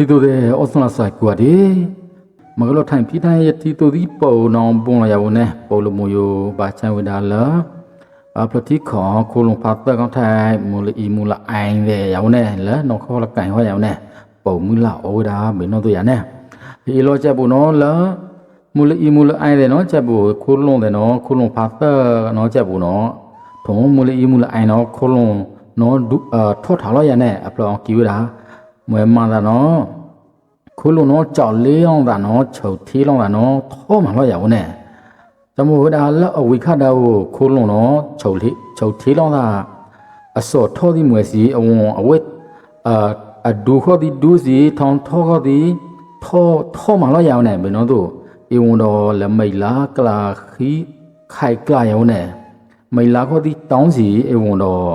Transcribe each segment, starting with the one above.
တီတိုတဲ့ဩစနာဆိုင်ကွာဒီမကလို့ထိုင်ပြတိုင်းရတီတိုဒီပုံနောင်ပုံရရဝနဲ့ပုံလိုမျိုးယောဘာချန်ဝဒါလာအပတိခေါ်ကိုလုံဖတ်တဲ့ကောင်းထိုင်မူလီမူလအိုင်းတဲ့ရဝနဲ့လဲနော်ခေါ်လကန်ဟောရဝနဲ့ပုံမူလာဩဒါမင်းတို့ရနဲ့ဒီလောချက်ဘူးနော်လာမူလီမူလအိုင်းတဲ့နော်ချက်ဘူးခိုးလုံးတဲ့နော်ခိုးလုံးဖတ်တဲ့နော်ချက်ဘူးနော်ထုံမူလီမူလအိုင်းနော်ခိုးလုံးနော်ဒုအထောထားလို့ရနဲ့အပလောင်ကြည့်ရတာ မွဲမှန်တာနော်ခုလုံးတော့ကြောက်လေးအောင်တာနော်ချုပ်ထီးလောင်းတာနော်ထောမှလို့ရအောင်နဲ့တမို့ဒါလက်အဝိခတာကိုခုလုံးတော့ချုပ်ထီးချုပ်ထီးလောင်းတာအစောထောဒီမွေစီအဝံအဝိအာအဒူခေါ်ဒီဒူစီထောင်းထောခေါ်ဒီထောထောမှလို့ရအောင်နဲ့ဘယ်နော်တို့ဧဝံတော်လမိတ်လာကလာခီခိုက်ကလာရအောင်နဲ့မိတ်လာခေါ်ဒီတောင်းစီဧဝံတော်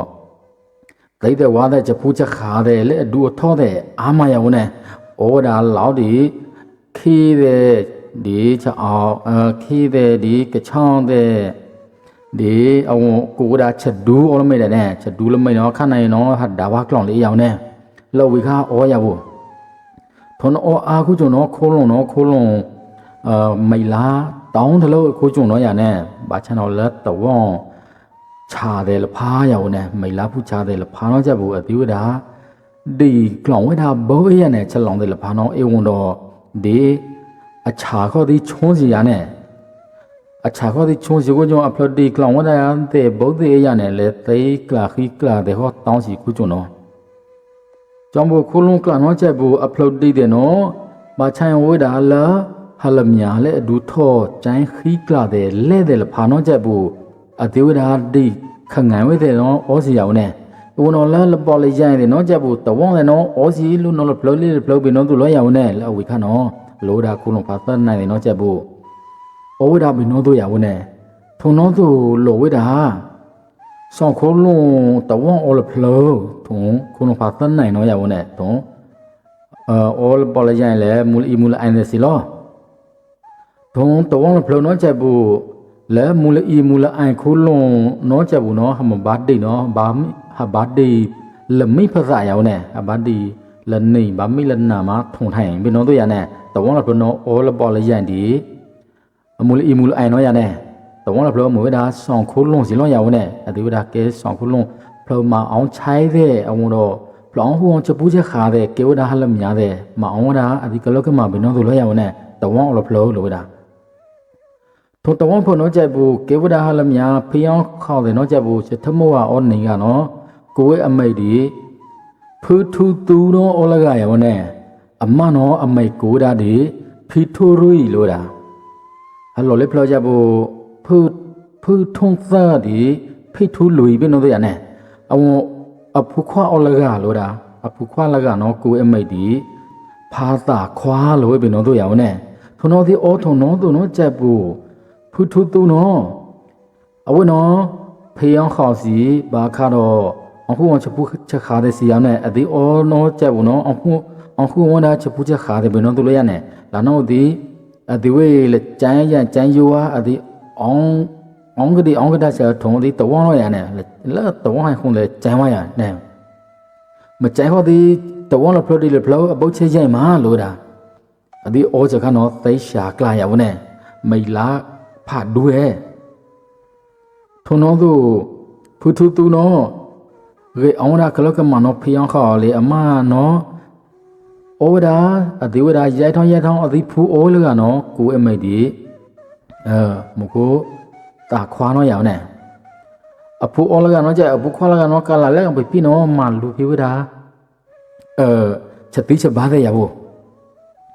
ဒိတ်တဲ့ဝါတဲ့ချပူးချက်ခါတဲ့လေအဒူအထောတဲ့အာမယဝနဲ့ဩဒါလောက်ဒီခီးတဲ့ဒီချအောင်အခီးတဲ့ဒီကချောင်းတဲ့ဒီအဝကိုဒါချက်ဒူးအော်လမိတ်တဲ့နဲ့ချက်ဒူးလမိတ်နော်ခဏနိုင်နော်ဟာဒါဝကလောင်လေးရောင်နဲ့လောဝီခါဩရဘူးထုံအောအာခုကျွန်တော်ခိုးလုံးနော်ခိုးလုံးအာမိလာတောင်းတလို့ခိုးကျွန်တော်ရနဲ့ဘာချန်တော်လက်တဝေါခြာတယ်လဖားရောင်နဲ့ မိလာဖူခြာတယ်လဖားတော့ချက်ဘူးအတိဝဒါဒီကလောင်ဝဲတာဘောရနဲ့ချက်လောင်တယ်လဖားတော့အေဝန်တော့ဒီအချာခေါ်ဒီချုံးစီရနဲ့အချာခေါ်ဒီချုံးစီကိုကြောင့်အဖလဒီကလောင်ဝဲတာတဲ့ဘုဒ္ဓရနဲ့လေသိကလာခိကလာတဲ့ဟောတောင်းစီခုကျွန်တော်ကျောင်းဘခုလုံးကလောင်တော့ချက်ဘူးအဖလဒီတဲ့နော်ဘာချိုင်ဝဲတာလာဟလမြာလေအဒူထောကျိုင်းခိကလာတဲ့လဲတဲ့လဖားတော့ချက်ဘူး အသေးဝဒဒီခငန်ဝဲတဲ့နော်ဩစီယောနဲ့ဦးနော်လာလပေါ်လေးရိုင်းတယ်နော်ကြက်ဘူးတဝေါတယ်နော်ဩစီလူနော်လဖလို့လေးဖလို့ပြီးနော်သူလောယောနဲ့လောဝိခနော်လောဒါကုလုံးဖတ်တနိုင်တယ်နော်ကြက်ဘူးဩဝဒပြီးနော်သူယောနဲ့ထုံနော်သူလောဝဒဆောင်းခိုးလုံးတဝေါဩလဖလို့ထုံကုလုံးဖတ်တနိုင်နော်ယောနဲ့ထုံအော်ဩလပေါ်လေးရိုင်းလေမူလီမူလအိုင်းတယ်စီလောထုံတဝေါလဖလို့နော်ကြက်ဘူး လဲမူလအီမူလအိုင်ခိုးလုံးနောချက်ဘူးနော်ဟမဘတ်ဒီနော်ဘာမိဟာဘတ်ဒီလမိဖဇာယောနဲ့ဟာဘတ်ဒီလနေဘာမိလနာမထုံထိုင်ဘီနော်တို့ရနဲ့တဝန်းလပနောအောလပေါ်လရန်ဒီအမူလအီမူလအိုင်နော်ရနဲ့တဝန်းလပလောမွေဒါဆောင်ခိုးလုံးစီလုံးယောနဲ့အဒီဝဒါကဲဆောင်ခိုးလုံးဖလောမအောင်ချိုင်းတဲ့အဝတော့ဖလောင်းဟူအောင်ချပူးချက်ခါတဲ့ကေဝဒါဟလမြားတဲ့မအောင်ဒါအဒီကလောကမဘီနော်တို့လောယောနဲ့တဝန်းလပလောလောဒါ ထုံတဝန်းဖို့နော်ကြက်ဘူးကေဝဒဟာလမြာဖျောင်းခေါတဲ့နော်ကြက်ဘူးချထမောအောနေကနော်ကိုဝဲအမိတ်ဒီဖူထူတူနော်အောလကရဝနဲ့အမနော်အမိတ်ကိုဒါဒီဖီထိုရူီလို့တာဟယ်လိုလေဖလောကြဘူးဖူဖူထုံသာဒီဖိထူလူပြီးနော်တဲ့ရနဲ့အဝအဖူခွာအောလကလို့တာအဖူခွာလကနော်ကိုဝဲအမိတ်ဒီဖာသာခွာလို့ပြီးနော်တို့ရဝနဲ့ထုံတော်ဒီအောထုံနော်သူနော်ကြက်ဘူး ဖူထူတူနော်အဝနော်ဖေယောင်းခေါစီဘာခါတော့အခုဝချပူချက်ခါတဲ့စီရနဲ့အဒီအောနော်ချက်ဘူးနော်အခုအခုဝတာချပူချက်ခါတဲ့ဘယ်နော်သူလဲရနဲ့လာနော်ဒီအဒီဝေးလေကျန်းရကျန်းယောအဒီအောင်အောင်ကဒီအောင်ကတဲ့ချက်ထုံဒီတဝန်းတော့ရနဲ့လဲတဝန်းဟိုင်ခုံလေကျန်းဝရနဲ့မကျန်းဟောဒီတဝန်းလဖလို့ဒီလဖလို့အပုတ်ချရိုက်မှာလို့တာအဒီအောချက်ခါနော်သိရှာကလာရဝနဲ့မိလာ ဖတ်ဒူရဲ့ထုံတော့သူဖူထူတူနော်ရေအောင်ရာကလကမနောဖျောင်းခေါ်လေအမနော်ဩဝဒအဒီဝဒရိုက်ထောင်းရိုက်ထောင်းအဒီဖူအိုးလကနော်ကိုအမိတ်ဒီအဲမကိုတာခွာနော်ရောင်နဲ့အဖူအိုးလကနော်ကြအဖူခွာလကနော်ကလာလက်ကပြပြနော်မလူပြဝဒအဲချက်တိချက်ဘာတဲ့ရဘူး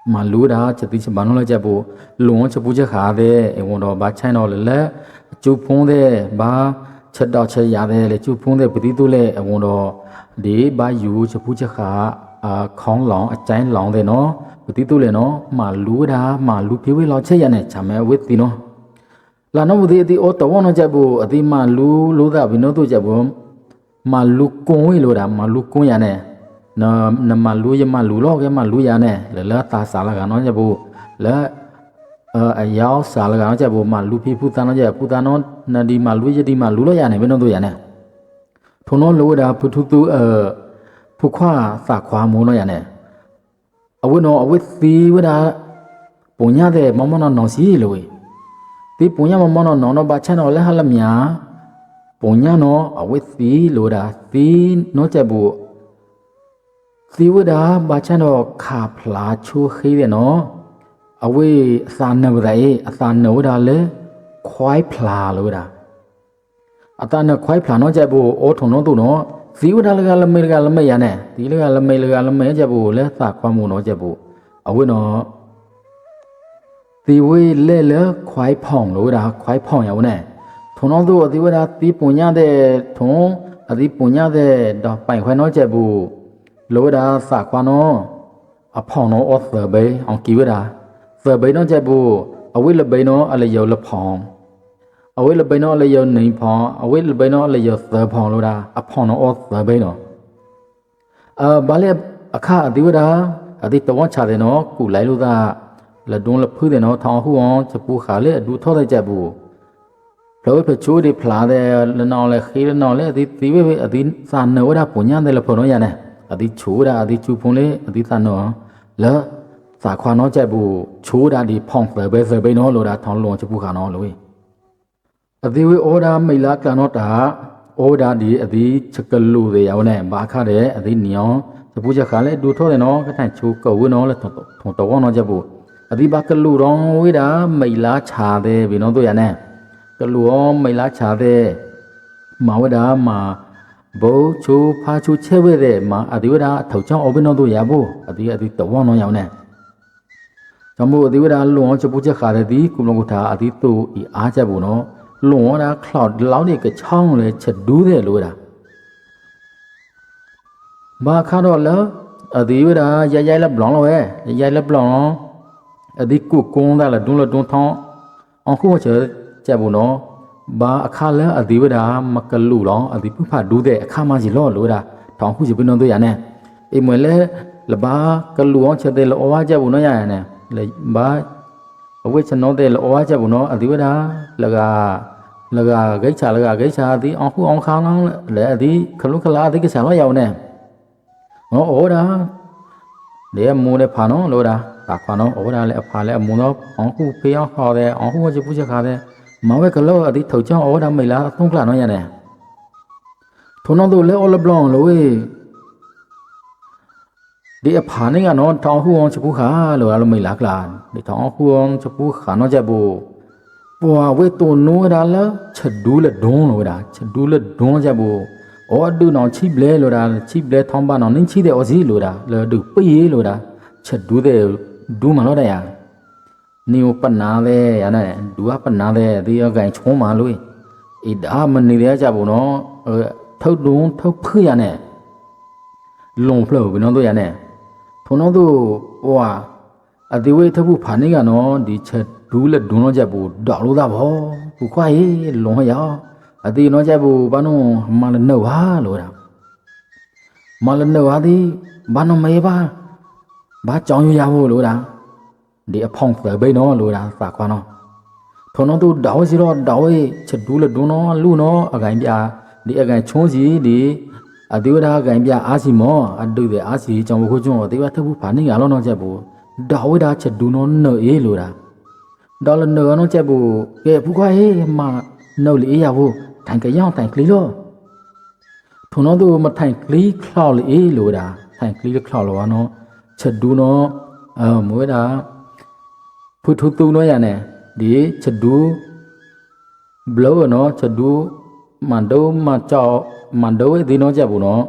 malura chati chi banola jabo luon chapu cha kha de ewon do ba chain do le chu phun de ba chat do che ya de le chu phun de piti tu le ewon do de ba yu chapu cha kha a khong long a chain long de no piti tu le no malura malu phi we lo che ya ne cha me we ti no la no de ti o to won no jabo ati malu lu da bi no tu jabo malu kon we lo da malu kon ya ne တုလေနော်มาลูดามาลูပြေဝေလောချက်ရနဲ့ချမဲဝစ်တီနော်လာနော်ဒီအဒီအော်တော့နော်ချက်ปูအဒီมาลูလိုးတာဘီနော်တို့ချက်ปูมาลูကွန်ဝေလိုတာมาลูကွန်ရနဲ့ na na malu ya malu lo ke malu ya ne le la ta sa la ga no ja bu le a yaw sa la ga no ja bu malu phi phu ta no ja phu ta no na di malu ya di malu lo ya ne be no do ya ne thu no lo da phu thu tu a phu khwa sa khwa mo no ya ne အဝိနောအဝိသီဝဒပုံညတဲ့မမနောနောစီလို့ဒီပုံညမမနောနောနောဘာချန်တော်လဲဟလမြာပုံညနောအဝိသီလို့တာသီနောချက်ဘူး သီဝဒဘာချန်တော်ခါဖလာချိုးခေးတဲ့နော်အဝိအသာနဝဒအေအသာနဝဒလဲခွိုင်းဖလာလို့တာအတနခွိုင်းဖလာတော့ကြဘူးအိုးထုံတော့သူနော်ဇီဝဒါလကလမေလကလမေရနဲ့ဒီလကလမေလကလမေကြဘူးလဲသခွမ်းမှုတော့ကြဘူးအဝိနော်ဒီဝေးလဲလဲခွိုင်းဖောင်လို့ဒါခွိုင်းဖောင်ရဝနဲ့ထုံတော့သူအဒီဝဒါတီးပုံညတဲ့ထုံအဒီပုံညတဲ့တော့ပိုင်ခွဲတော့ကြဘူး လို့ဒါသခွမ်းနော်အဖောင်တော့အော်သဘေးအောင်ကီဝဒါသဘေးတော့ကြဘူးအဝိလဘေးနော်အလယောလဖောင်အဝိလပိနောလယောနေဖောင်းအဝိလပိနောလယောသဖောင်းလို့တာအဖောင်းတော့သဘိနောအာဘာလဲအခအတိဝဒအတိတဝချတယ်နော်ကုလိုက်လို့သာလဒုံးလဖူးတယ်နော်ထောင်ဟူအောင်ချပူခါလေအဒူထောတဲ့ကြဘူးလောဖချိုးဒီဖလာတဲ့လနောင်လေခေးလနောင်လေအတိဒီဝေအတိစာနောဒါပုညာတယ်လဖော်နော်ရနေ အတိချိုးတာအတိချူဖုံလေအတိစာနောလဲစာခွာနော်ကြဘူးချိုးတာဒီဖောင်းသဘဲသဘဲနော်လို့တာထောင်းလုံးချပူခါနော်လို့အသေးဝေဩဒါမိလာကနောတာဩဒါဒီအသေးချကလူတွေရောနဲ့ဘာခတဲ့အသေးညောင်းတပူချက်ခါလဲဒူထောတယ်နော်ကတိုင်ချိုးကောဝနော်လဲထုံထုံတော့နော်ချက်ဘူးအသေးဘာကလူတော့ဝေးတာမိလာချာတဲ့ဘီနော်တို့ရနဲ့ကလူရောမိလာချာတဲ့မဝဒါမှာ ဘိုးချိုးဖာချိုးချဲဝဲတဲ့မှာအသေးဝဒါထောက်ချောင်းအဘနော်တို့ရဘူးအသေးအသေးတော့နော်ရောင်းနဲ့ကြောင့်မို့အသေးဝဒါလွန်ချပူချက်ခါတဲ့ဒီကုမလကုထာအသေးတို့ဤအားချက်ဘူးနော်လွန်တာခလောက်လောင်းနေကချောင်းလဲချက်ဒူးတယ်လို့တာဘာခါတော့လဲအဒီဝဒါရရိုက်လက်ဘလောင်းလို့ရဲ့ရရိုက်လက် ဘလောင်းအဒီကုကုန်းတာလဲဒုံးလဒုံးထောင်းအခုချေချက်ဘူးနော်ဘာအခါလဲအဒီဝဒါမကလူလောင်းအဒီဖဖဒူးတဲ့အခါမှစီလော့လို့တာထောင်းခုစီပင်းတော့ရနဲ့အိမ်မလဲလဘာကလူအောင်ချက်တဲ့လောဝါချက်ဘူးနော်ရရနဲ့လေဘာအဝိချနောတဲ့လောဝါချက်ဘူးနော်အဒီဝဒါလကလကဂိတ်ချာလကဂိတ်ချာဒီအောင်ခုအောင်ခါနောင်းလေအဒီခလုခလာအဒီကဆာလောရောက်နေဟောဩဒါလေမူတဲ့ဖာနော်လို့ဒါတာခွာနော်ဩဒါလေအဖာလေအမူနော်အောင်ခုဖေးအောင်ခေါ်တဲ့အောင်ခုဝချပူချက်ခါတဲ့ မဝဲကလောအဒီထောက်ချောင်းဩဒါမိလားသုံးခလာနော်ရနေထုံတော့တို့လေအော်လဘလောင်လို့ဝေးဒီအဖာနေကနော်တောင်ဟူအောင်ချပူခါလို့အားလို့မိလားကလားဒီတောင်ဟူအောင်ချပူခါနော်ကြဘူးပွာဝဲတုံနိုးရလာချက်ဒူးလက်ဒုံးလို့ဒါချက်ဒူးလက်ဒုံးကြဘူးအော်ဒူနောင်ချိပလဲလို့ဒါချိပလဲထောင်းပါနောင်နင်းချိတဲ့အော်စီလို့ဒါလောဒူပေးရလို့ဒါချက်ဒူးတဲ့ဒူးမလို့တဲ့ရ နီယပနာတဲ့ရနဲ့ဒူကပနာတဲ့ဒီအကိုင်ချုံးမလို့ဣဒါမနေရကြဘူးနော်ထုတ်တုံးထုတ်ဖွရနဲ့လုံဖလို့ဘယ်နော်တို့ရနဲ့ထုံတော့တို့ဟွာအဒီဝေထဘူးဖာနေကနော်ဒီချက်ဒူးလက်ဒုံတော့ချက်ဘူးဒေါ်လို့သားဘောခုခွာရေးလုံရအောင်အဒီနော်ချက်ဘူးဘာနုံမလနှုတ်ဟာလို့တာမလနှုတ်ဟာဒီဘာနုံမေးပါဘာကြောင်ရရဖို့လို့တာ ဒီအဖောင်းဖယ်ဘိနော်လို့တာစာခွာနော်ထုံတော့သူဒေါ်စီတော့ဒေါ်ရေးချက်ဒူးလက်ဒုံနော်လူနော်အကိုင်ပြဒီအကိုင်ချုံးစီဒီအဒီဝဒါကံပြအားစီမောအတုတဲ့အားစီကြောင့်ဘခုကျွန်းတေဝထဘူးဖာနေရလောတော့ချက်ဘူးဒါဝဒါချက်ဒူနောနော်အေးလို့တာဒေါ်လနော်နော်ချက်ဘူးကဲဖူခွာဟေးမနော်လေရဘူးတိုင်ကရောက်တိုင်ကလေးလို့ထုံတော့သူမတိုင်ကလေးခလောက်လေအေးလို့တာတိုင်ကလေးခလောက်လောနော်ချက်ဒူနောအမွေးတာ ဖူထူတူနော်ရနဲ့ဒီချက်ဒူဘလောနော်ချက်ဒူမန်ဒိုမကြောက်မန်ဒိုဒီနော်ချက်ဘူးနော်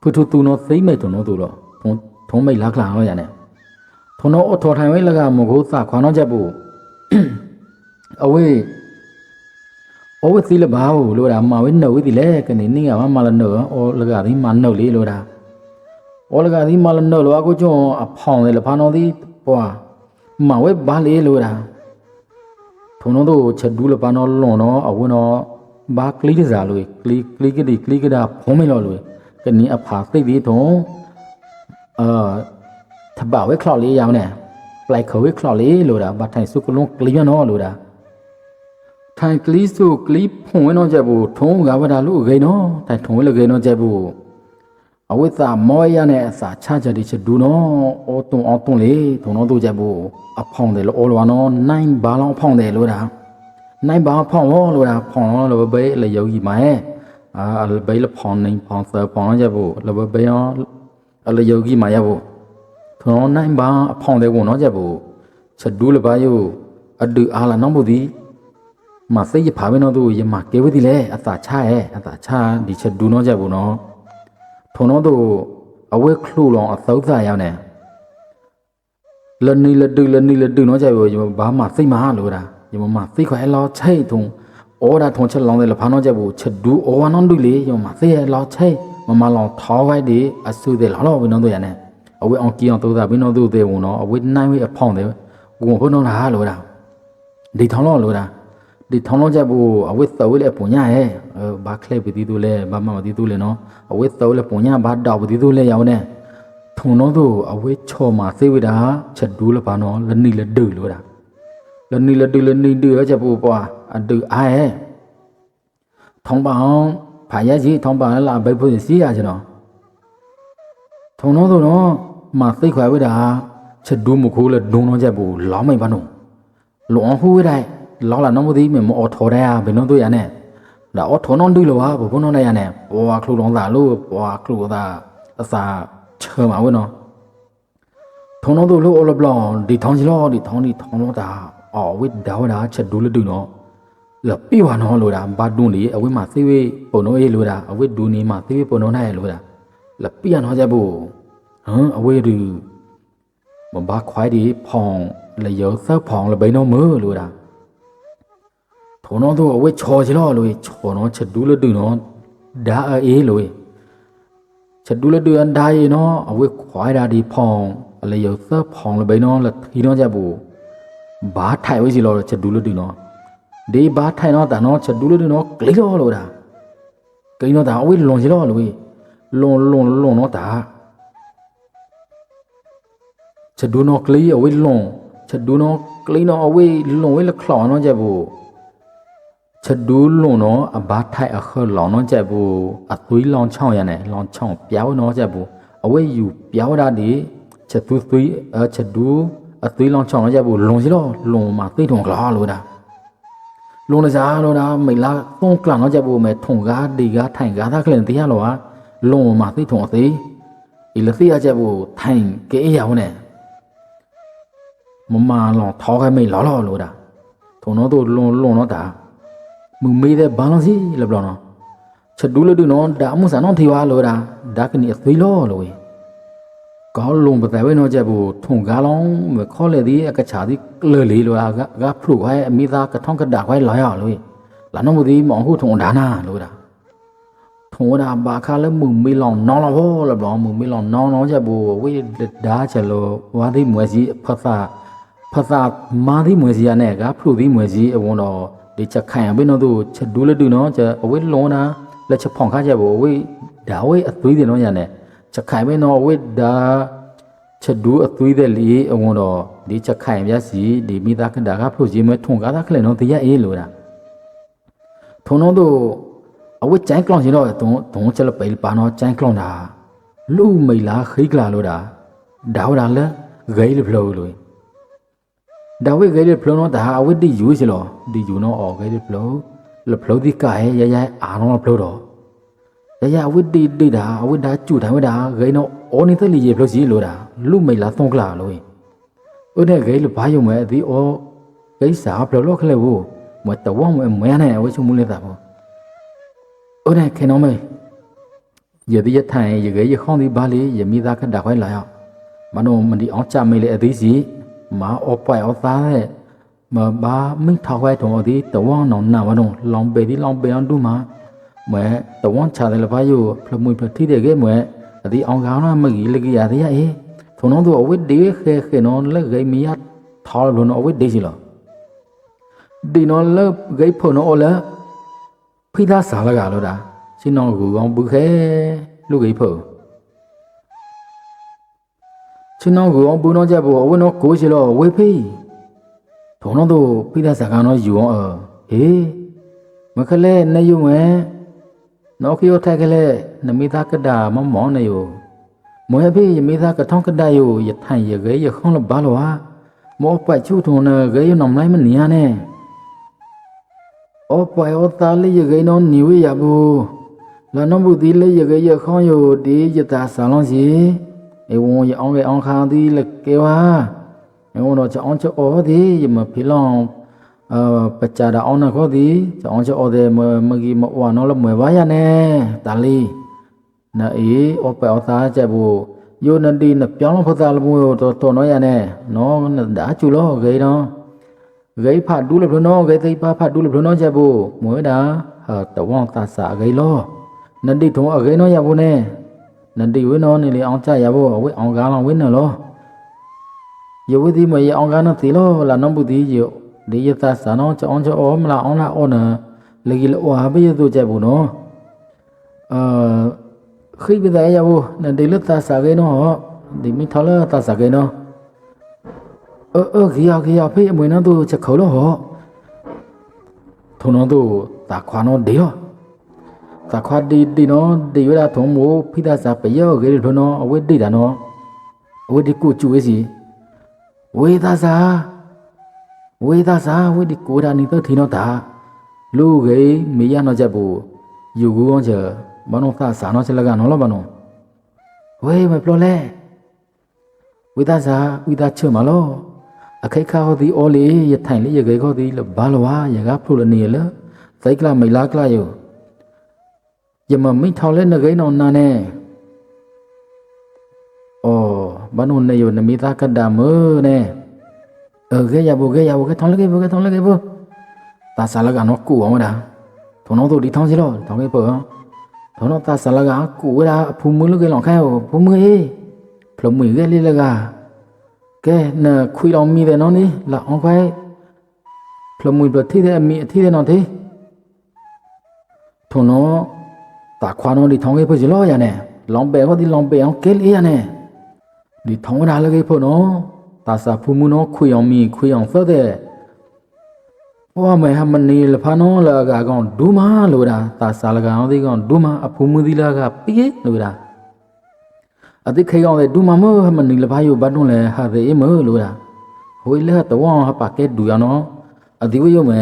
ဖူထူတူနော်သိမ့်မဲ့တုံနော်သူတော့ထုံထုံမိတ်လာခလာနော်ရနဲ့ထုံတော့အထော်ထိုင်ဝဲလကမကိုသခွာနော်ချက်ဘူးအဝေးအဝေးစီလဘာဘူးလို့တာမဝဲနှုတ်ဒီလေကနေနင်းကမမလနှုတ်အော်လကဒီမနှုတ်လေးလို့တာအော်လကဒီမလနှုတ်လို့အကိုကျွန်းအဖောင်းလေလဖာနော်ဒီပွာ မဝဲဘာလေးလို့တာထုံတော့တို့ချက်ဒူးလပနော်လွန်တော့အဝနော်ဘာကလီကစားလို့ကလီကလီကဒီကလီကဒါဖုံးမလို့လို့ကနီအဖာသိပြီးတော့အာထဘဝဲခလောက်လေးရောင်းနေပလိုက်ခဝဲခလောက်လေးလို့တာဘာ အအဝိသမောရနဲ့အစာချကြတဲ့ချက်ဒူနော်အောတုံအောတုံလေထုံတော့တို့ကြဘူးအဖောင်းတယ်လို့အော်လွာနော်နိုင်ဘာလောင်းဖောင်းတယ်လို့တာနိုင်ဘာဖောင်းလို့လို့တာဖောင်းလို့ဘယ်လေယောဂီမိုင်အာဘယ်လဖောင်းနေဖောင်းစဖောင်းကြဘူးလဘဘယ်ရောအလေယောဂီမိုင်ရဘူးထုံနိုင်ဘာအဖောင်းတယ်ဘူးနော်ကြဘူးချက်ဒူလပါယိုအဒူအားလာနော်ဘူးဒီမစိတ်ရဖာမင်းတို့ရမကေဝတိလေအသာချရဲ့အသာချဒီချက်ဒူနော်ကြဘူးနော် ထုံတော့သူအဝဲခလူလောင်အသောသားရောက်နေလနီလတူလနီလတူနော်ကြရောဘာမှစိတ်မဟာလို့တာယမမစိတ်ခွဲလောချိတ်ထုံအော်ဒါထုံချက်လောင်းတယ်လဖာနော်ကြဘူးချက်ဒူအော်ဝနန်ဒူလေယမစိတ်လောချိတ်မမလောင်ထောဝိုက်ဒီအဆူတယ်လောလောဘင်းတော့ရနေအဝဲအောင်ကီအောင်သောသားဘင်းတော့သူသေးဝင်တော့အဝဲနိုင်ဝဲအဖောင်းတယ်ဝင်ဖို့တော့လားလို့တာဒီထောင်းလောလို့တာ ဒီထောင်းလုံးချက်ဘူးအဝိသဝိလေပုံညာရဲ့ဘာခလက်ပတိတူလဲဘာမှမတိတူလဲနော်အဝိသဝိလေပုံညာဘာတောက်ပတိတူလဲရောက်နေထုံတော့သူအဝိချော်မှာစေဝိတာချက်ဒူးလပါနော်လနီလဒူလို့တာလနီလဒူလနီဒူရချက်ဘူးပွားအဒူအားရဲ့ထုံပအောင်ဖာရကြီးထုံပအောင်လာဘိဖို့စီရကျွန်တော်ထုံတော့သူနော်မသိခွာဝိတာချက်ဒူးမခိုးလဲဒုံတော့ချက်ဘူးလောင်းမိန်ပါနော်လောင်းဟူဝိတိုင်း lão là nó mới đi mình mua thổ ra bên nó tôi ăn nè đã ở thổ nó đi rồi á bố nó này nè bố kêu nó giả luôn bố kêu ta sa chờ mà với nó thổ nó tôi lúc ở lập lò đi thong chỉ lo đi thong đi thong nó ta ở với đào đã chật đủ được nó là bi hoàn nó rồi đã ba đun đi ở với mà tiêu với bố nó ấy rồi đã ở với đun đi mà tiêu với bố nó này rồi đã là bi nó ra bố hả ở với đi mà ba khoái đi phong là giờ sao phong là bấy nó mơ rồi đã ထုံတော့သူအဝဲချော်ချလောလို့ချော်တော့ချက်ဒူးလတူနော်ဒါအေးလို့ ချက်ဒူးလတူအန်ဒါရီနော်အဝဲခွာရတာဒီဖောင်းအလေယောသဖောင်းလပိနော်လထီတော့ကြဘူးဘာထိုင်ဝဲစီလောချက်ဒူးလတူနော်ဒီဘာထိုင်တော့တာနော်ချက်ဒူးလတူနော်ကလေးလောလို့တာကိန်းတော့တာအဝဲလွန်ချလောလို့လွန်လွန်လွန်တော့တာချက်ဒူးနော်ကလေးအဝဲလွန်ချက်ဒူးနော်ကလေးနော်အဝဲလွန်ဝဲလခေါနော်ကြဘူး ချက်ဒူးလုံးနော်အဘာထိုက်အခါလောင်နော်ကြက်ဘူးအသွေးလောင်ချောင်းရနေလောင်ချောင်းပြောင်းနော်ကြက်ဘူးအဝဲယူပြောင်းတာဒီချက်သူသွေးအချက်ဒူးအသွေးလောင်ချောင်းနော်ကြက်ဘူးလုံစီတော့လုံမှာသိထုံကလားလို့တာလုံနစားလို့တာမိလာသုံးကလနော်ကြက်ဘူးမဲထုံကားဒီကားထိုင်ကားသားကလင်တရားလောဟာလုံမှာသိထုံအသေး ဒီလသိရကြက်ဘူးထိုင်ကဲရောင်းနေမမလောင်ထောခဲမိလောလောလို့တာထုံတော့သူလုံလုံတော့တာမူမေးတဲ့ဘာလို့စီလဘလောနော်ချက်ဒူးလတူနော်ဒါအမှုစာနော်ထေဝါလို့တာဒါကနီအသေးလောလို့ကောင်းလုံးပတဲ့ဝဲနော်ချက်ဘူးထုံကားလောင်းမခေါ်လေဒီအကချာဒီလေလီလို့ကကဖလူခွဲအမိသားကထောင်းကဒါခွဲလာရလို့လာနော်မဒီမောင်ဟုထုံဒါနာလို့တာထုံဒါဘာခါလဲမူမေးလောင်နောင်းလောဟောလဘလောမူမေးလောင်နောင်းနောင်းချက်ဘူးဝေးဒါချက်လို့ဝါဒီမွဲစီဖတ်စာဖတ်စာမာဒီမွဲစီရနဲ့ကဖလူဒီမွဲစီအဝန်တော့ ဒီချက်ခိုင်အဘိနောတို့ချက်ဒူးလက်ဒူနော်ချက်အဝေးလုံးနာလက်ချက်ဖောင်ခါချက်ဘောအဝေးဒါဝေးအသွေးတယ်နော်ညာနဲ့ချက်ခိုင်ပဲနော်အဝေးဒါချက်ဒူးအသွေးတဲ့လေအဝန်တော့ဒီချက်ခိုင်ပြစီဒီမိသားခန္ဓာကဖလို့ကြီးမဲထုံကားသားခလဲနော်တရားအေးလို့တာထုံတော့တို့အဝေးကျိုင်းကလောင်ရှင်တော့တုံးတုံးချက်လပိပါနော်ကျိုင်းကလောင်တာလူမိလာခိကလာလို့တာဒါဟောတာလဲဂိလဖလို့လို့ ဒါဝိဂဲတဲ့ဖလုံးတော့ဒါအဝိတ္တိယူစီလောဒီယူနော်အော်ဂဲတဲ့ဖလုံးလဖလုံးဒီကဲရရအာနော်ဖလုံးတော့ရရအဝိတ္တိတိတာအဝိတ္တာကျူတိုင်းဝိတာဂဲနော်အော်နေတဲ့လီရေဖလုံးစီလို့တာလူမိလာသုံးကလာလို့ဥနဲ့ဂဲလဘာယုံမဲဒီအော်ဂဲစာဖလုံးလောက်ခလဲဘူးမတဝမမရနဲ့ဝချုံမူလက်တာပေါ့ဥနဲ့ခင်နော်မဲရဒီရထိုင်ရဂဲရခေါင်းဒီဘာလီရမိသားခက်တာခွဲလာရောက်မနောမဒီအောင်ချမေးလေအသေးစီ မာအောပွိုင်အောသားတဲ့မဘာမိထောက်ဝဲတော်ဒီတဝန်းနောင်နာဝနုံလောင်ပေဒီလောင်ပေအောင်တူမှာမွဲတဝန်းချတယ်လဘာယိုဖလမွေဖထိတဲ့ကဲမွဲအဒီအောင်ကောင်းနာမကြီးလကြီးရတဲ့အေးထုံတော့သူအဝိဒေခဲခဲနော်လက်ဂိမီယထော်လို့နော်အဝိဒေစီလားဒီနော်လက်ဂိဖို့နော်လဲဖိသားစားလကလို့တာရှင်းတော့ကူကောင်းဘူးခဲလူဂိဖို့ ချင်းတော့ကိုအောင်ပူတော့ကြဖို့အဝင်းတော့ကိုရှိလို့ဝေဖေးထုံတော့သူဖိသစကားတော့ယူအောင်အဟေးမခလဲနဲ့ယူမယ်နော်ခိယောထိုက်ကလေးနမိသားကဒါမမောနေယောမွေဖေးယမိသားကထောင်းကဒါယောယထိုင်ရကေရခေါလဘာလောဟာမောပတ်ချူထုံနေကေယနမလိုက်မနီယာနဲ့အောပွေအောသားလေးရကေနော်နီဝေရဘူးလာနမှုဒီလေးရကေရခေါယောဒီယတာဆာလွန်စီ အေဝံရအောင်ကေအောင်ခါဒီလကေဝါအေဝံတော့ချောင်းချောဒီယမဖီလောင်အာပကြတာအောင်နခေါဒီချောင်းချောဒီမမဂီမဝါနော်လမွေပါရနဲ့တာလီနာအေအောပွေအောသားချက်ဘူးယိုနတီနပြောင်းလို့ဖသလမှုတော့တော်နော်ရနဲ့နော်ဒါချူလို့ခေနော်ဂိဖတ်ဒူလဘနောဂိသိပါဖတ်ဒူလဘနောချက်ဘူးမွေးတာဟာတဝေါသစာဂိလောနန္တိထုံအဂိနောရဘူးနဲ့ နတိဝိနောနေလေအောင်ချရဘောဝိအောင်ကားလောဝိနလောယဝိသိမယအောင်ကားနသိလောလာနံပုတိယလေယသသနောကြောင်းကြောမလာအောင်လာအောနလေကီလောဟာဘယသူချက်ဘူးနောအာခိပဒယဘောနတိလသစာကေနောဒီမိထလသစာကေနောအော်အော်ခီယခီယဖေးအမွေနောသူချက်ခေါ်လောဟောထုံနောသူတာခွာနောဒေယော ရောတာခွာဒီဒီနော်ဒီရတာထုံမို့ဖိသစာပယောကေထုံနော်အဝိတိတာနော်အဝိတိကိုကျူဝေးစီဝေသစာဝေသစာဝိတိကိုဒါနီတော့ထီနော်တာလူကေမေရနော်ချက်ဘူးယူကူအောင်ချက်မနောသစာနော်ချက်လကနော်လောမနောဝေမပလောလဲဝိသစာဝိသချွမလောအခိတ်ခါဟောဒီအောလေရထိုင်လေရကေခောဒီလဘာလဝါရကဖုလနေလသိကလာမိလာကလာယော ယမမိထောင်လဲနဂိနောနာနေအော်ဘာနုနေယောနမိသားကဒမနေအကေရဘုကေရဘုကေထောင်းလေကေဘုကေထောင်းလေကေဘုတာဆာလကနောကူအောင်ဒါထုံတော့တို့ဒီထောင်းစီလို့ထောင်းကေဘုထုံတော့တာဆာလကကူဝဒါဖူမူလူကေလောင်ခဲဖူမူဟေဖလမူကေလေလကကဲနခွေတော်မီတယ်နော်နိလာအောင်ခွဲဖလမွေတော့ထိတဲ့အမီအထိတဲ့နော်သေးထုံတော့ တာခွာနော်ဒီထောင်းခဲ့ဖို့ကြလို့ရနဲ့လောင်ပဲဟောဒီလောင်ပဲအောင်ကဲလေးရနဲ့ဒီထောင်းရလာခဲ့ဖို့နော်တာစာဖူမှုနော်ခွေအောင်မီခွေအောင်ဖတ်တဲ့ဟောမဲဟမနီလဖာနော်လာကကောင်ဒူမာလို့တာတာစာလကောင်ဒီကောင်ဒူမာအဖူမှုဒီလာကပြေးလို့တာအတိခေကောင်လေဒူမမဟမနီလဘာယိုဘတ်တွန်လေဟာသေးမလို့လားဟိုလေတော့ဟပါကဲဒူရနော်အဒီဝယုံမဲ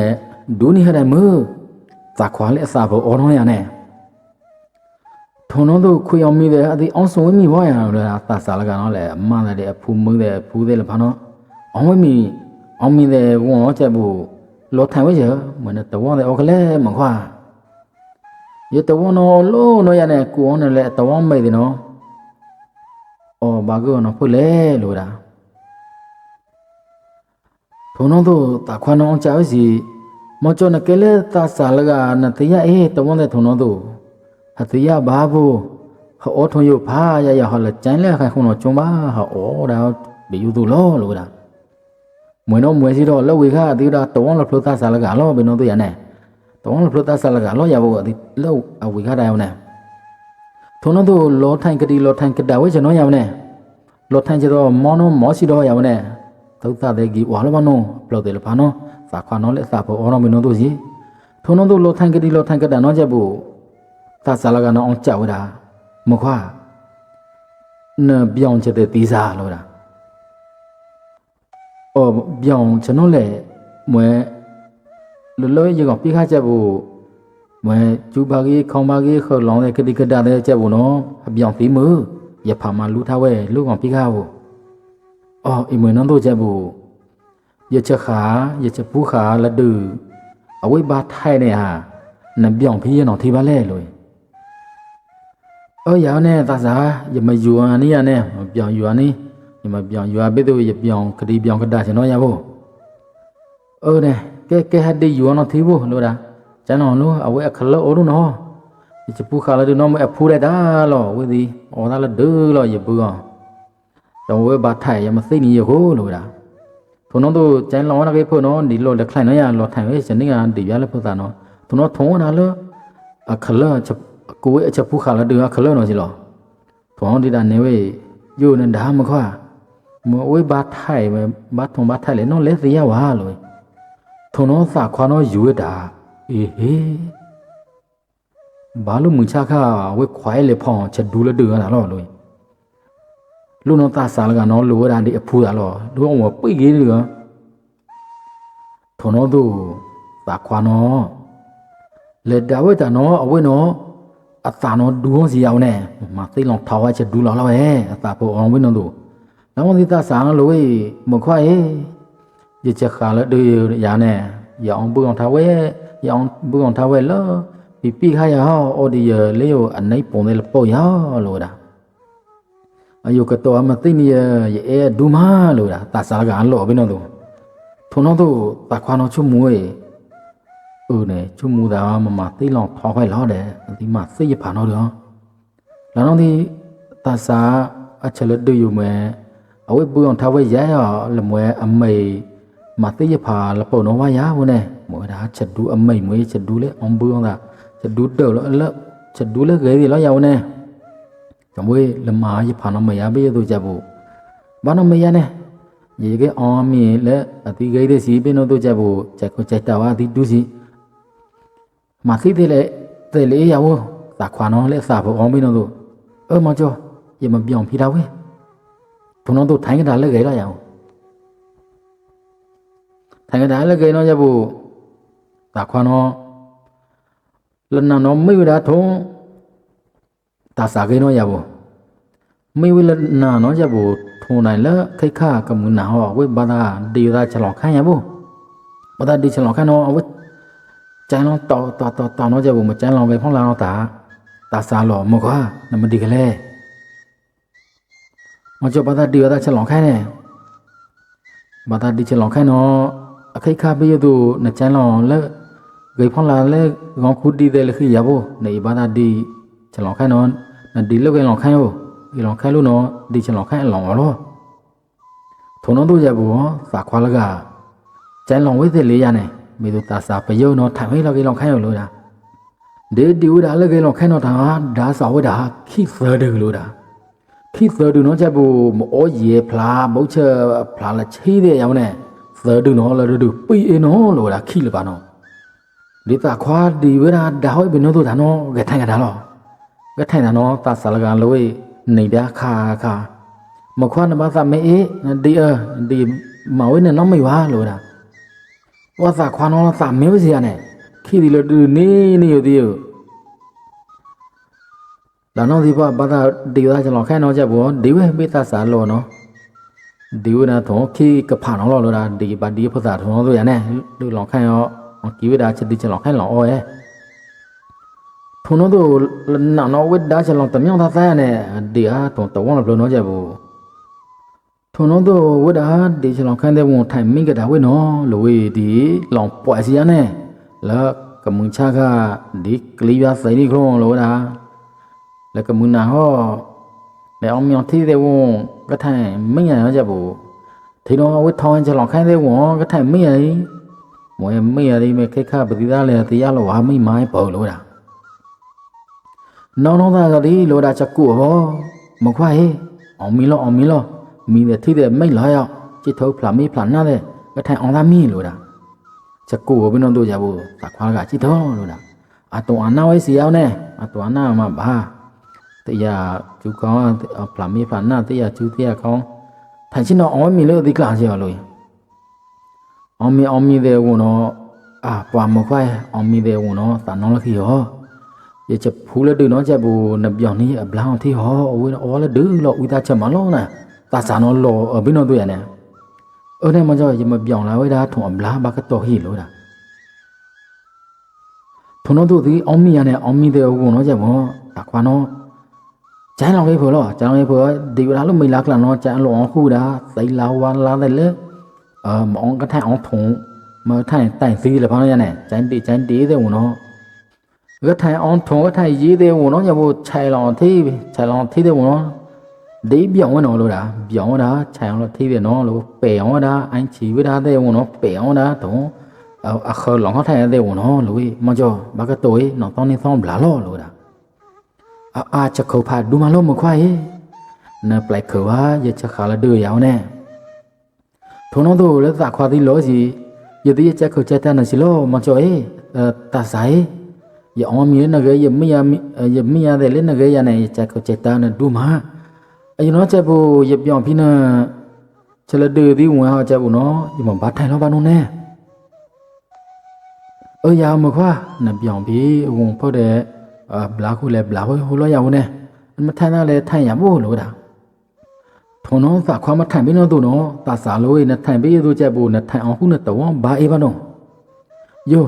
ဒူနီဟတဲ့မသာခွာလေအစာဘောအော်တော့ရနဲ့ ထုံတော့ခွေအောင်မိတယ်အဒီအောင်စုံမိဘွားရအောင်လားသာစားလကတော့လေအမှန်တဲ့အဖူမွေးတဲ့ဖူးတဲ့လဘာနော်အောင်ဝမိအောင်မိတဲ့ဝွန်တော့ချက်ဘူးလောထိုင်ဝဲရမနဲ့တဝေါတဲ့အော်ကလေးမခွာရတဝေါနော်လို့နော်ရနဲ့ကိုအောင်နဲ့လေတဝေါမိတယ်နော်အော်ဘာကောနော်ဖုလဲလို့တာထုံတော့တော့တာခွန်းအောင်ကြောက်စီမောချောနကဲလေတာဆာလကနတရအေးတဝန်တဲ့ထုံတော့တော့ ဟတရဘာဘူးဟောထုံယဖာရရဟောလကျန်လဲခိုင်ခုံတော့ကျုံပါဟောဒါဘီယူသူလောလို့တာမွေတော့မွေစီတော့လောက်ဝေခအသေးတာတဝန်လဖလို့တာဆာလကလောဘယ်နော်တို့ရနဲ့တဝန်လဖလို့တာဆာလကလောရဖို့အသေးလောက်အဝေခတိုင်အောင်နဲ့ထုံတော့လောထိုင်ကတိလောထိုင်ကတဝဲကျွန်တော်ရမနဲ့လောထိုင်ကျတော့မောနောမောစီတော့ရမနဲ့သုတ်သတဲ့ကြီးဝါလဘနောပလောတယ်လဘာနောသာခွာနောလက်သာဘောအော်မနောတို့စီထုံတော့လောထိုင်ကတိလောထိုင်ကတနောချက်ဘူး သာဆာလကနောအောင်ကြောက်တာမခွာနပြောင်းချက်တဲ့တီးစားလို့တာအော်ပြောင်းကျွန်တော်လေမွဲလောလောရကောင်ပြခချက်ဘူးမွဲကျူပါကြီးခေါင်ပါကြီးခေါလောင်းတဲ့ကတိကတတဲ့ချက်ဘူးနော်အပြောင်းပြီးမှုရဖာမလူထားဝဲလူကောင်ပြခဘူးအော်အိမွေနန်းတို့ချက်ဘူးရချက်ခါရချက်ပူးခါလက်တူအဝိဘာထိုင်နေဟာနပြောင်းပြီးရအောင်ထေးပါလဲလို့ အော်ရောင်းနေသစားရမယူအန်နီရနဲ့မပြောင်းယူအန်နီရမပြောင်းယူအပိတို့ရပြောင်းကတိပြောင်းကတကျွန်တော်ရဖို့အော်နဲ့ကဲကဲဟတ်ဒီယူအောင်ထေးဖို့လို့တာကျွန်တော်လို့အဝဲအခလောလို့နော်ဒီချပူခါလာဒီနော်မအဖူးရတာလောဝေဒီအော်ဒါလဒူလောရပူအောင်တော့ဝဲဘာထိုင်ရမသိနေရကိုလို့တာထုံတော့တို့ကျန်လောင်းနာကေဖို့နော်ဒီလောလက်ခိုင်နော်ရလောထိုင်ဝဲစနေကဒီရလက်ဖို့တာနော်ထုံတော့ထုံနာလောအခလောချကို ဝဲအချက်ပူခါလာဒီအခလောနော်စီလောထုံဒီတာနေဝဲယိုနေဒါမခွာမဝဲဘာထိုင်ဘာထုံဘာထိုင်လေနော်လက်စီရဝါလို့ထုံတော့စာခွာနော်ယူရတာအေးဟေးဘာလို့มึงချခဝဲခွိုင်းလေဖောင်းချက်ဒူးလေတူရတာလောလို့လူနော်တာစားလကနော်လိုရတာဒီအဖူးတာလောလူအောင်မပိတ်ကြီးလေကထုံတော့သူတာခွာနော်လေဒါဝဲတာနော်အဝဲနော် အသာနော်ဒူဟောစီအောင်နဲ့မသိလောင်ထောက်ဝချက်ဒူလောက်လောက်ရဲ့အသာဖို့အောင်ဝင်းတို့နောင်မသိတာစာလို့ဝေးမခွာရဲ့ရချက်ခါလို့တို့ရနဲ့ရအောင်ပူအောင်ထားဝဲရအောင်ပူအောင်ထားဝဲလောပြပြခါရဟောအော်ဒီယလေးကိုအနိုင်ပုံလေးပေါ့ရလို့တာအယုကတော့မသိနေရဲ့အဲဒူမာလို့တာတာစာကလောဘင်းတို့ထုံတော့တို့တခွာတော့ချုံမွေး ဟုတ်တယ်ချုံမူတာမမသိလောင်ထောက်ခိုက်လောက်တယ်ဒီမှာစိတ်ရပါတော့တယ်လောင်တော့ဒီသာစာအချက်လက်တွေ့ယူမယ်အဝိပူအောင်ထားဝဲရရလမွဲအမိတ်မသိရပါလပုံတော့ဝါရဘူးနဲ့မွေတာချက်ဒူးအမိတ်မွေချက်ဒူးလေအောင်ဘူးအောင်တာချက်ဒူးတော့လောလောချက်ဒူးလေခဲဒီလောရအောင်နဲ့ကမွေလမာရပါတော့မရပေးတော့ကြဘူးဘာတော့မရနဲ့ရေကအောင်မြင်လက်အတိကိတ်စီပြင်းတော့ကြဘူးချက်ကိုချက်တာဝါဒီဒူးစီ မသိတဲ့လေတဲ့လေရဝသာခွာနော်လဲစာဖို့အောင်မီတို့အမကျော်ရေမပြောင်းဖိတာဝဲဘုံတို့ထိုင်းကတာလက်ခဲလာရအောင်ထိုင်းကတာလက်ခဲနော်จับသာခွာနော်လနနောမိဝဒထုံတာစာကေနောယဘောမိဝလနာနောယဘောထုံနိုင်လခိခကမုနာဟောဝိဘာသာဒီရချလော ခန်ယဘောဘာသာဒီချလောခန်နောအဝကျန်လောတောတောတောတောနောယဘောမကျန်လောပဲဖောင်းလာတော့တာတာစာလောမကွာနမဒီကလေးမကျော်ဘာသာဒီရချလောခန်နေဘာသာဒီချလောခန်နောအခိခဘေးယသူနကျန်လောလက်ဂိဖောင်းလာလဲငေါခုတီတဲ့လခိရဘောနေဘာသာဒီချလောင်ခိုင်းနော်နဒီလောက်ကလောင်ခိုင်းယောဒီလောင်ခိုင်းလို့နော်ဒီချလောင်ခိုင်းအလောင်ရောထုံတော့တို့ရဘောစာခွာလကကျန်လောင်ဝိသက်လေးရနေ မေတို့တာစာပယုံနော်ထိုင်ဝိလောက်ကလောင်ခိုင်းယောလို့တာဒေဒီဝဒါလက်ကလောင်ခိုင်းတော့ဒါဒါစာဝဒါခိသဒလို့တာခိသဒနော်ချက်ဘူးမောရေဖလားမုတ်ချဖလားလက်ချေးတဲ့ရောင်းနေသဒနော်လဒူပီအနော်လို့တာခိလပါနော်ဒီတာခွာဒီဝရာဒါဟိုဘင်းတို့ဒါနော်ကထိုင်ကဒါလောကထိုင်တာနော်တာဆလကလွေနေပြခါခါမခွာနမသမေအေဒီအဒီမဝင်းနဲ့နော်မေဝါလို့တာ ဝါသာခွာနော်သာမေဝစီရနဲ့ခီဒီလတူနေနေရသေးယောလာနော်ဒီပါဘာသာဒီဝါကျွန်တော်ခိုင်းတော့ချက်ဘောဒီဝဲပိသစာလောနော်ဒီဝနာတော့ခီကဖာနော်လောလို့တာဒီပါဒီဖသာထုံးဆိုရနဲ့လူလောင်ခိုင်းရော ki we da che di chalong khai long o e thono do na no we da chalong tamyang tha sa ne di ha ton to won lo no je bu thono do we da di chalong khai de won thai min ga da we no lo we di long pwa si ya ne la ka mun cha ga di kli ya sai ni khlong lo da la ka mun na ho le ong myong thi de won ka thai min ya je bu ဒီတော့ဝတ်ထောင်းချလောင်ခိုင်းတဲ့ဝန်ကထိုင်မိရမွေမေရဒီမေခိခပတိသားလေတရားလောဝါမိမိုင်းပေါ်လို့တာနောင်နောသာကဒီလောတာချက်ကူဟောမခွာဟေအောင်မီလောအောင်မီလော 미네 티데 메이 라야 지토 플라미 플라나데 메탄 앙다미 로다 자꾸 오비는 도 자부 사과가 지토 로다 아또 안나와이 시야오네 아또 안나마 바 때야 주강 플라미 플라나 때야 주티야 강 당신 너 어미 로 디가 하세요 로이 어미 어미 데고노 아 과모과에 어미 데고노 산노르키 요 ရချက်ဖူးလက်တွေ့နော်ချက်ဘူးနပြောင်းနေအဘလောင်းသေးဟောအဝင်းအော်လက်ဒူးလို့ဝိသားချက်မလုံးနာ ตาสานอหลอเออบินอตัวยาเนี่ยเออเนี่ยมันจะยังมาเบี่ยงลาไว้ดาถงอมลาบากตอฮีโลดาထုံတို့သည်အောင်မီရနဲ့အောင်မီတဲ့ဟုတ်ကောနော်ကြဘောတကွာနော်ကျန်းလောင်လေးဖော်တော့ကျန်းလောင်လေးဖော်ဒီဝလာလို့မိလာကလာနော်ကျန်းလောင်ခုတာသိလာဝါလာတယ်လေအမအောင်ကထိုင်အောင်ထုံမထိုင်တိုင်စီလေဖောင်းရနဲ့ကျန်းတီကျန်းတီတဲ့ဝင်နော်ကထိုင်အောင်ထုံကထိုင်ရေးတဲ့ဝင်နော်ကြဘောခြိုင်လောင်သေးခြိုင်လောင်သေးတဲ့ဝင်နော် ဒေးပြောင်းဝင်တော့လို့တာပြောင်းတာခြိုင်အောင်လို့သေးပြန်တော့လို့ပယ်အောင်တာအိုင်းချီဝတာတဲ့ဝင်တော့ပယ်အောင်တာတော့အခေါ်လောင်းထိုင်တဲ့ဝင်တော့လို့မကြောဘကတော့ရေနော်တောင်းနေဆောင်ဘလာလို့လို့တာအာအာချက်ခုဖာဒူမလို့မခွာရေနပလိုက်ခွာရချက်ခါလာတို့ရောင်းနေထုံတော့လည်းသာခွာသေးလို့စီယတိချက်ခုချက်တန်းနေစီလို့မကြောရေတဆိုင်ရအောင်မြင်နေကြရမရရမရတဲ့လည်းနေကြရနေချက်ခုချက်တန်းဒူမာ အရင်တော့ချက်ဖို့ရပြောင်းဖိနချက်လက်တွေဒီဝင်ဟာချက်ဖို့နော်ဒီမှာဘာထိုင်လောက်ပါနုံနဲ့အရာမခွာနပြောင်းပြီးဝင်ဖို့တဲ့ဘလာခုလဲဘလာဟိုဟိုလောရဝင်နဲ့မထိုင်တာလဲထိုင်ရဖို့လို့တာထုံတော့စခွာမထိုင်ပြီးတော့တို့တော့တာစာလို့နဲ့ထိုင်ပြီးရိုးချက်ဖို့နဲ့ထိုင်အောင်ခုနဲ့တော့ဘာအေးပါနော်ယော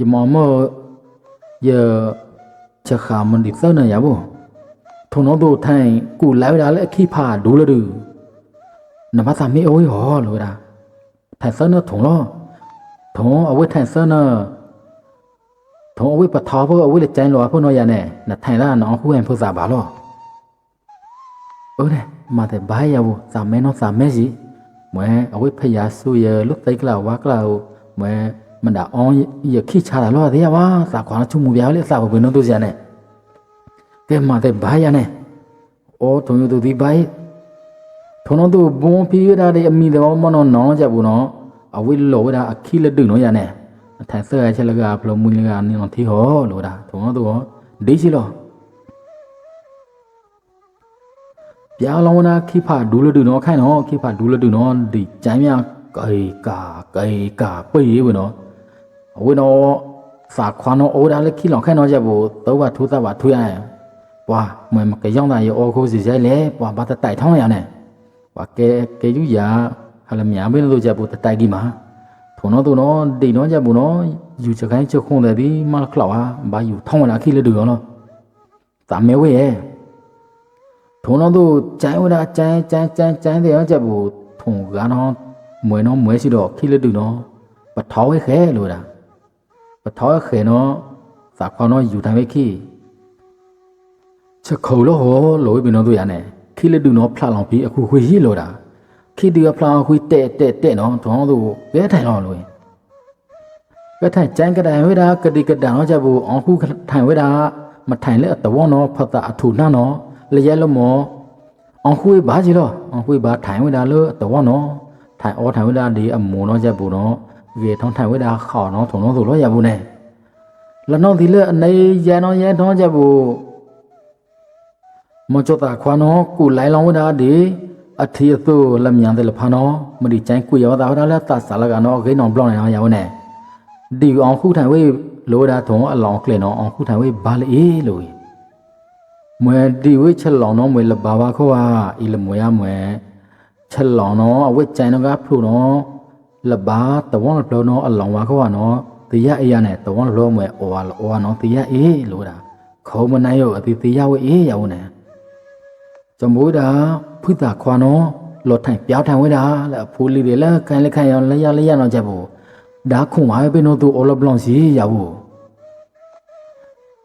ယမမောယချက်ခါမန်ဒီသနာရဖို့ ဒူလဒူနမသာမေအိုးဟောလို့တာထိုင်စနထုံလို့ထုံအဝိထိုင်စနထုံအဝိပထောဖို့အဝိလက်ကျိုင်းလောဖို့နော်ရနဲ့နထိုင်လာနော်ခုဟန်ဖို့စားပါလို့အိုးနဲ့မတဲ့ဘာရဘူးစာမဲနော်စာမဲစီမွဲအဝိဖယာဆူရလုတ်သိကလာဝါကလာမွဲမန္တာအောင်ရခိချတာလို့တဲ့ပါစာခွာချုံမူပြားလေစာဘယ်နော်သူစရနဲ့ကဲ မတဲ့ဘာရနဲ့အော်ထုံရသူဒီဘိုင်ထုံတော့သူဘုံပြရတဲ့အမိတော်မနော်နောင်းကြဘူးနော်အဝိလောဒါအခီလက်ဒုနော်ရနဲ့ထိုင်ဆဲချက်လကဘလမူလကနင်းတော့တီဟောလို့ဒါထုံတော့သူဒီစီလောပြာလောနာခိဖာဒူလဒူနော်ခိုင်နော်ခိဖာဒူလဒူနော်ဒီကျမ်းမြကေကာကေကာပြေးဘူးနော်အဝိနော်စာခွာနော်အိုဒါလက်ခိလောခိုင်နော်ချက်ဘူးတော့ဘာထူးသားပါထူးရရင် ပွာမွေမကရောက်တာရောအောခိုးစီဆိုင်လေပွာဘာတတိုက်ထောင်းရနဲ့ပွာကဲကဲယူရဟာလမြာဘင်းလို့ချက်ဘူးတတိုက်ကြီးမှာထုံတော့သူနော်ဒီနော်ချက်ဘူးနော်ယူချခိုင်းချက်ခုံးတယ်ဒီမခလောက်ဟာဘာယူထောင်းလာခိလက်ဒူရောနော်သာမဲဝဲရဲ့ထုံတော့သူကျိုင်းဝဒကျိုင်းကျိုင်းကျိုင်းကျိုင်းတဲ့ကြဘူးထုံကနော်မွေနော်မွေရှိတော့ခိလတူနော်ပထောဝဲခဲလို့တာပထောဝဲခဲနော်စာခေါနော်ယူတိုင်းဝဲခိ ချက်ခုံလို့ဟောလို့ဘယ်နော်သူရနဲ့ခိလတူနော်ဖလာလောင်ပြီးအခုခွေရှိလို့တာခိတူဖလာခွေတဲ့တဲ့တဲ့နော်ထုံတော့သူဘဲထိုင်တော့လို့ကထိုင်ကျိုင်းကတိုင်ဝဲတာကတိကတန်တော့ကြဘူးအောင်ခုထိုင်ဝဲတာမထိုင်လဲတဝေါနော်ဖတ်တာအထူနှနော်လျက်လို့မောအောင်ခွေးဘာကြီးတော့အောင်ခွေးဘာထိုင်ဝဲတာလို့တော့နော်ထိုင်အောထိုင်ဝဲတာဒီအမုံတော့ချက်ဘူးနော်ရေထောင်းထိုင်ဝဲတာခေါနော်ထုံတော့ဆိုလို့ရဘူးနဲ့လနော်ဒီလေအနေရန်တော့ရန်ထောင်းချက်ဘူး မချတာခွာနော်ကုလိုက်လောင်းဝဲတာဒီအထီအသို့လက်မြန်တယ်လဖာနော်မဒီချိုင်းကွေရောတာဟောတာလဲတဆာလကနော်ဂိန်းအောင်ဘလောင်းနေအောင်ရအောင်နဲ့ဒီအောင်ခုထိုင်ဝဲလိုတာထုံအလောင်းကလင်နော်အောင်ခုထိုင်ဝဲဘာလေလို့မွေဒီဝိချက်လောင်တော့မွေလဘာဘာခေါ်ဟာဤလမွေရမွေချက်လောင်တော့အဝိကျန်တော့ကဖလို့တော့လဘာတဝန်းလောတော့အလောင်ဝါခေါ်ဟာနော်တရားအေးရနဲ့တဝန်းလောမွေအော်ဟာအော်ဟာနော်တရားအေးလို့တာခေါမနိုင်ရောအတိတရားဝေးအေးရအောင်နဲ့ จมบูดาพุตาခွာနော်လောထိုင်ပြောင်းထိုင်ဝဲတာလဲဖိုးလီတွေလဲခိုင်လက်ခိုင်ရောလဲရလဲရတော့ချက်ဘူးဒါခုံပါပဲနော်သူအော်လဘလောင်စီရဘူး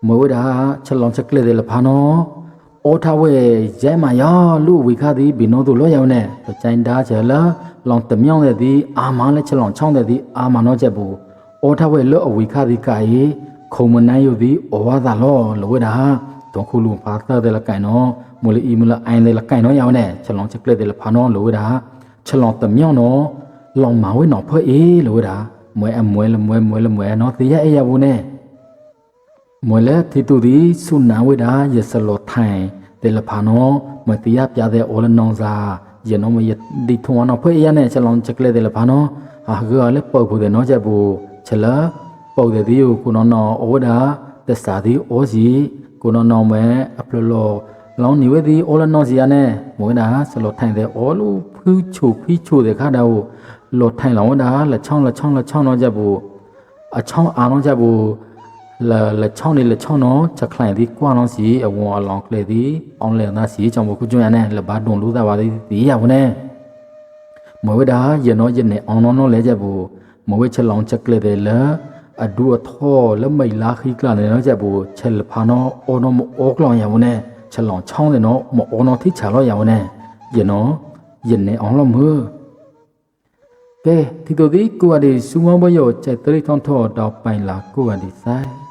မဝဒချလောင်ချက်ကလေးတယ်လဖာနောအောထဝဲရဲမယာလူဝိခါသည်ဘီနိုတို့လောရောက်နေချိုင်ဒါချလာလောင်တမြောင်းတဲ့သည်အာမလည်းချလောင်ချောင်းတဲ့သည်အာမနောချက်ဘူးအောထဝဲလောအဝိခါသည်ကာယေခုံမနိုင်ယုသည်ဩဝါဒလောလောဝဒ တုံခုလူဖာသတဲ့လကိုင်နောမလီအီမလအိုင်တဲ့လကိုင်နောရောက်နေချလောင်ချက်ကလေးတယ်လဖာနောလောဝဒချလောင်တမြောင်းနောလောင်မာဝဲနော်ဖွဲ့အေးလောဝဒမွဲအမွဲလမွဲမွဲလမွဲနော်တရားအေးရဘူးနဲ့မွေလဲတီတူဒီဆုနာဝိဒါယစလောထိုင်တေလဖာနောမတိယပြတဲ့အော်လနောင်စာယနောမယဒီထုံနောဖွေရနဲ့ချလောင်ချက်ကလေတေလဖာနောဟာဂောလေပုတ်ဖို့တဲ့နောချက်ဘူးချလာပုတ်တဲ့ဒီကိုကုနောနောဩဒါတစ္ဆာဒီဩစီ ကုနောနောမဲအပလလောလောင်းနေဝဒီအော်လနောစီယနဲ့မွေနာစလောထိုင်တဲ့အော်လူဖူးချိုဖီးချိုတဲ့ခါတော့လောထိုင်လောင်းဒါလက်ချောင်းလက်ချောင်းလက်ချောင်းနောချက်ဘူးအချောင်းအာနောချက်ဘူး la la chong ni la chong no cha khlai di kwa no si a won a long kle di on le na si chong bo ku jun ya ne la ba don lu da ba di di ya wo ne mo we da ye no ye ne on no no le je bu mo we cha long cha kle de la a du a tho la mai la khi kla ne no je bu cha la pha no o no mo o klong ya wo ne cha long chong de no mo o no thi cha lo ya wo ne ye no ye ne on lo mu ကဲဒီတို့ဒီကိုအဒီစူမောဘယောကျက်တရိထုံထောတော့ပိုင်လာကိုအဒီဆိုင်